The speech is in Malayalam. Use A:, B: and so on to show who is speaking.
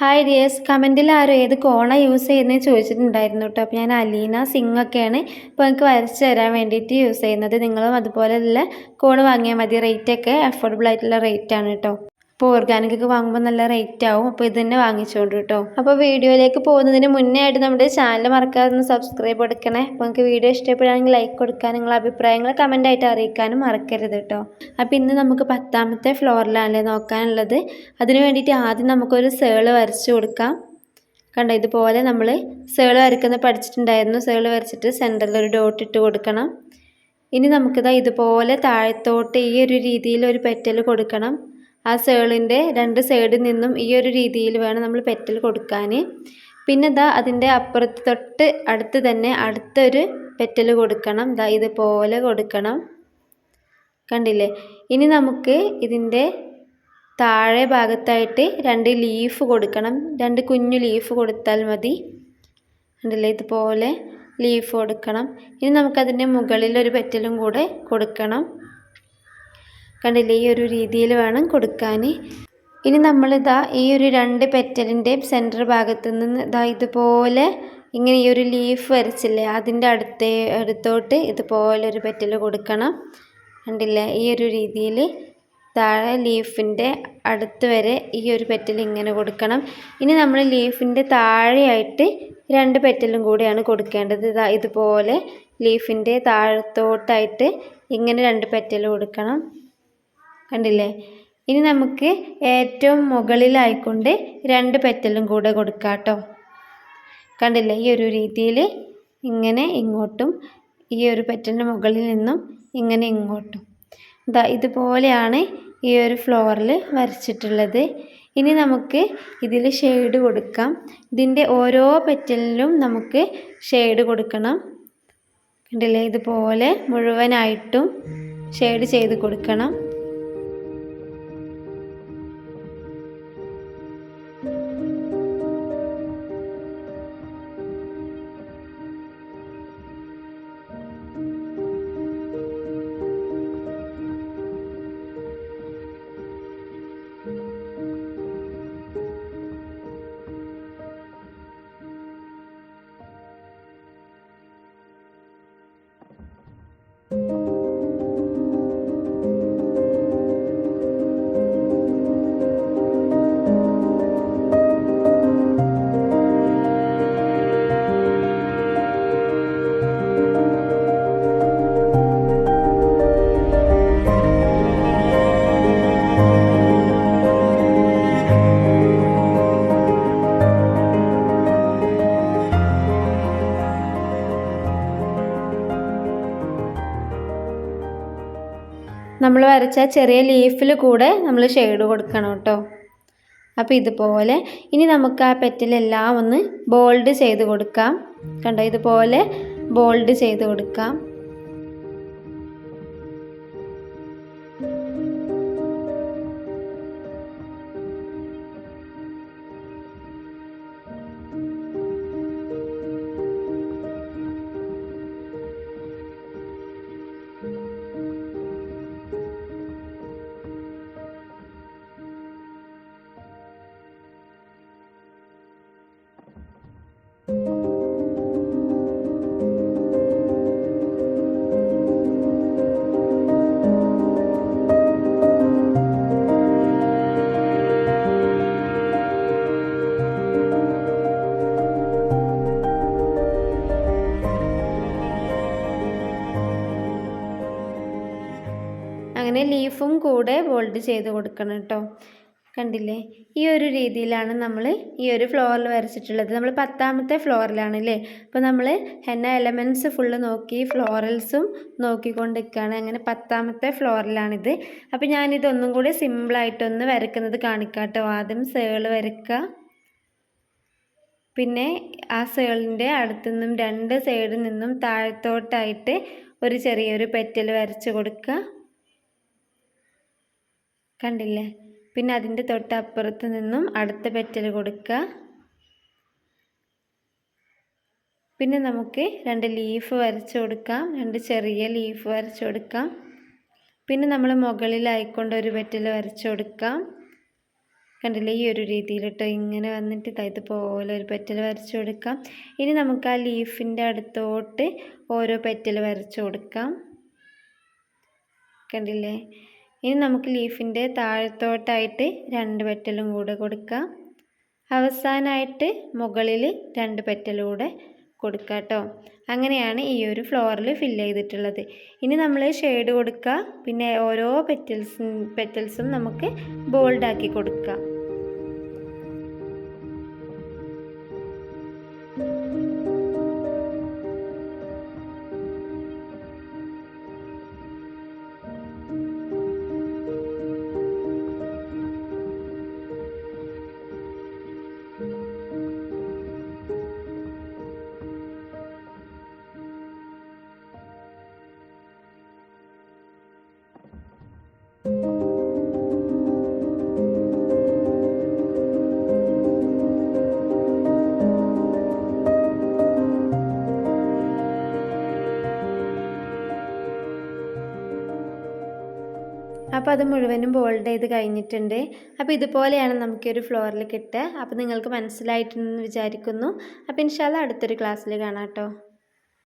A: ഹായ് ഡിയേഴ്സ് കമന്റിൽ ആരും ഏത് കോണ യൂസ് ചെയ്യുന്നത് ചോദിച്ചിട്ടുണ്ടായിരുന്നു കേട്ടോ അപ്പോൾ ഞാൻ അലീന സിംഗ് ഒക്കെയാണ്. ഇപ്പോൾ എനിക്ക് വരച്ച് തരാൻ വേണ്ടിയിട്ട് യൂസ് ചെയ്യുന്നത്. നിങ്ങളും അതുപോലെയുള്ള കോണ് വാങ്ങിയാൽ മതി. റേറ്റൊക്കെ അഫോർഡബിൾ ആയിട്ടുള്ള റേറ്റാണ് കേട്ടോ അപ്പോൾ ഓർഗാനിക് ഒക്കെ വാങ്ങുമ്പോൾ നല്ല റേറ്റ് ആവും. അപ്പോൾ ഇത് തന്നെ വാങ്ങിച്ചോണ്ട് കേട്ടോ. അപ്പോൾ വീഡിയോയിലേക്ക് പോകുന്നതിന് മുന്നേ ആയിട്ട് നമ്മുടെ ചാനൽ മറക്കാതെ ഒന്ന് സബ്സ്ക്രൈബ് കൊടുക്കണേ. അപ്പോൾ നിങ്ങൾക്ക് വീഡിയോ ഇഷ്ടപ്പെടുകയാണെങ്കിൽ ലൈക്ക് കൊടുക്കാൻ നിങ്ങളുടെ അഭിപ്രായങ്ങൾ കമന്റ് ആയിട്ട് അറിയിക്കാനും മറക്കരുത് കേട്ടോ. അപ്പോൾ ഇന്ന് നമുക്ക് പത്താമത്തെ ഫ്ലോറിലാണല്ലേ നോക്കാനുള്ളത്. അതിന് വേണ്ടിയിട്ട് ആദ്യം നമുക്കൊരു സേൾ വരച്ച് കൊടുക്കാം. കണ്ടോ? ഇതുപോലെ നമ്മൾ സേൾ വരയ്ക്കുന്നത് പഠിച്ചിട്ടുണ്ടായിരുന്നു. സേൾ വരച്ചിട്ട് സെന്ററിൽ ഒരു ഡോട്ട് ഇട്ട് കൊടുക്കണം. ഇനി നമുക്കിതാ ഇതുപോലെ താഴത്തോട്ട് ഈ ഒരു രീതിയിൽ ഒരു പെറ്റൽ കൊടുക്കണം. ആ സേളിന്റെ രണ്ട് സൈഡിൽ നിന്നും ഈ ഒരു രീതിയിൽ വേണം നമ്മൾ പെറ്റൽ കൊടുക്കാൻ. പിന്നെ ഇതാ അതിന്റെ അപ്പുറത്ത് തൊട്ട് അടുത്ത് തന്നെ അടുത്തൊരു പെറ്റൽ കൊടുക്കണം. ഇതാ ഇതുപോലെ കൊടുക്കണം. കണ്ടില്ലേ? ഇനി നമുക്ക് ഇതിന്റെ താഴെ ഭാഗത്തായിട്ട് രണ്ട് ലീഫ് കൊടുക്കണം. രണ്ട് കുഞ്ഞു ലീഫ് കൊടുത്താൽ മതി. കണ്ടില്ലേ? ഇതുപോലെ ലീഫ് കൊടുക്കണം. ഇനി നമുക്കതിന്റെ മുകളിലൊരു പെറ്റലും കൂടെ കൊടുക്കണം. കണ്ടില്ലേ? ഈ ഒരു രീതിയിൽ വേണം കൊടുക്കാൻ. ഇനി നമ്മളിതാ ഈ ഒരു രണ്ട് പെറ്റലിന്റെയും സെന്റർ ഭാഗത്ത് നിന്ന് ഇതാ ഇതുപോലെ ഇങ്ങനെ ഈ ഒരു ലീഫ് വരച്ചില്ലേ? അതിന്റെ അടുത്തേ അടുത്തോട്ട് ഇതുപോലെ ഒരു പെറ്റൽ കൊടുക്കണം. കണ്ടില്ലേ? ഈ ഒരു രീതിയിൽ താഴെ ലീഫിന്റെ അടുത്ത് വരെ ഈ ഒരു പെറ്റൽ ഇങ്ങനെ കൊടുക്കണം. ഇനി നമ്മൾ ലീഫിന്റെ താഴെയായിട്ട് രണ്ട് പെറ്റലും കൂടിയാണ് കൊടുക്കേണ്ടത്. ഇതാ ഇതുപോലെ ലീഫിന്റെ താഴത്തോട്ടായിട്ട് ഇങ്ങനെ രണ്ട് പെറ്റൽ കൊടുക്കണം. കണ്ടില്ലേ? ഇനി നമുക്ക് ഏറ്റവും മുകളിലായിക്കൊണ്ട് രണ്ട് പെറ്റലും കൂടെ കൊടുക്കാം കേട്ടോ കണ്ടില്ലേ? ഈ ഒരു രീതിയിൽ ഇങ്ങനെ ഇങ്ങോട്ടും ഈ ഒരു പെറ്റലിന്റെ മുകളിൽ നിന്നും ഇങ്ങനെ ഇങ്ങോട്ടും. ഇതാ ഇതുപോലെയാണ് ഈ ഒരു ഫ്ലോറിൽ വരച്ചിട്ടുള്ളത്. ഇനി നമുക്ക് ഇതിൽ ഷെയ്ഡ് കൊടുക്കാം. ഇതിന്റെ ഓരോ പെറ്റലിലും നമുക്ക് ഷെയ്ഡ് കൊടുക്കണം. കണ്ടില്ലേ? ഇതുപോലെ മുഴുവനായിട്ടും ഷെയ്ഡ് ചെയ്ത് കൊടുക്കണം. വരച്ച ചെറിയ ലീഫിൽ കൂടെ നമ്മൾ ഷെയ്ഡ് കൊടുക്കണം കേട്ടോ. അപ്പോൾ ഇതുപോലെ ഇനി നമുക്ക് ആ പെറ്റിലെല്ലാം ഒന്ന് ബോൾഡ് ചെയ്ത് കൊടുക്കാം. കണ്ടോ? ഇതുപോലെ ബോൾഡ് ചെയ്ത് കൊടുക്കാം. അങ്ങനെ ലീഫും കൂടെ ബോൾഡ് ചെയ്ത് കൊടുക്കണം കേട്ടോ കണ്ടില്ലേ? ഈ ഒരു രീതിയിലാണ് നമ്മൾ ഈ ഒരു ഫ്ലോറിൽ വരച്ചിട്ടുള്ളത്. നമ്മൾ പത്താമത്തെ ഫ്ലോറിലാണ് അല്ലേ അപ്പോൾ നമ്മൾ ഹെന്ന എലമെന്റ്സ് ഫുള്ള് നോക്കി ഫ്ലോറൽസും നോക്കിക്കൊണ്ടിരിക്കുകയാണ് അങ്ങനെ പത്താമത്തെ ഫ്ലോറിലാണിത് അപ്പോൾ ഞാനിതൊന്നും കൂടി സിമ്പിളായിട്ടൊന്ന് വരക്കുന്നത് കാണിക്കാട്ടോ. ആദ്യം സേൾ വരയ്ക്കുക പിന്നെ ആ സേളിന്റെ അടുത്തുനിന്നും രണ്ട് സൈഡിൽ നിന്നും താഴത്തോട്ടായിട്ട് ഒരു ചെറിയൊരു പെറ്റൽ വരച്ച് കൊടുക്കുക കണ്ടില്ലേ? പിന്നെ അതിന്റെ തൊട്ടപ്പുറത്ത് നിന്നും അടുത്ത പെറ്റൽ കൊടുക്കുക. പിന്നെ നമുക്ക് രണ്ട് ലീഫ് വരച്ച് കൊടുക്കാം. രണ്ട് ചെറിയ ലീഫ് വരച്ച് കൊടുക്കാം. പിന്നെ നമ്മൾ മുകളിലായിക്കൊണ്ട് ഒരു പെറ്റൽ വരച്ച് കൊടുക്കാം. കണ്ടില്ലേ? ഈ ഒരു രീതിയിലിട്ടോ ഇങ്ങനെ വന്നിട്ട് തയ്ത് പോലെ ഒരു പെറ്റൽ വരച്ചു കൊടുക്കാം. ഇനി നമുക്ക് ആ ലീഫിന്റെ അടുത്തോട്ട് ഓരോ പെറ്റൽ വരച്ചു കൊടുക്കാം. കണ്ടില്ലേ? ഇനി നമുക്ക് ലീഫിന്റെ താഴത്തോട്ടായിട്ട് രണ്ട് പെറ്റലും കൂടെ കൊടുക്കാം. അവസാനമായിട്ട് മുകളിൽ രണ്ട് പെറ്റലും കൂടെ കൊടുക്കുക കേട്ടോ. അങ്ങനെയാണ് ഈ ഒരു ഫ്ലോറിൽ ഫില്ല് ചെയ്തിട്ടുള്ളത്. ഇനി നമ്മൾ ഷെയ്ഡ് കൊടുക്കുക പിന്നെ ഓരോ പെറ്റൽസും പെറ്റൽസും നമുക്ക് ബോൾഡാക്കി കൊടുക്കാം. അപ്പോൾ അത് മുഴുവനും ബോൾഡ് ചെയ്ത് കഴിഞ്ഞിട്ടുണ്ട്. അപ്പോൾ ഇതുപോലെയാണ് നമുക്കൊരു ഫ്ലോറിൽ കിട്ടുക. അപ്പോൾ നിങ്ങൾക്ക് മനസ്സിലായിട്ടുണ്ടെന്ന് വിചാരിക്കുന്നു. അപ്പോൾ ഇൻഷാല്ല അടുത്തൊരു ക്ലാസ്സിൽ കാണാം കേട്ടോ.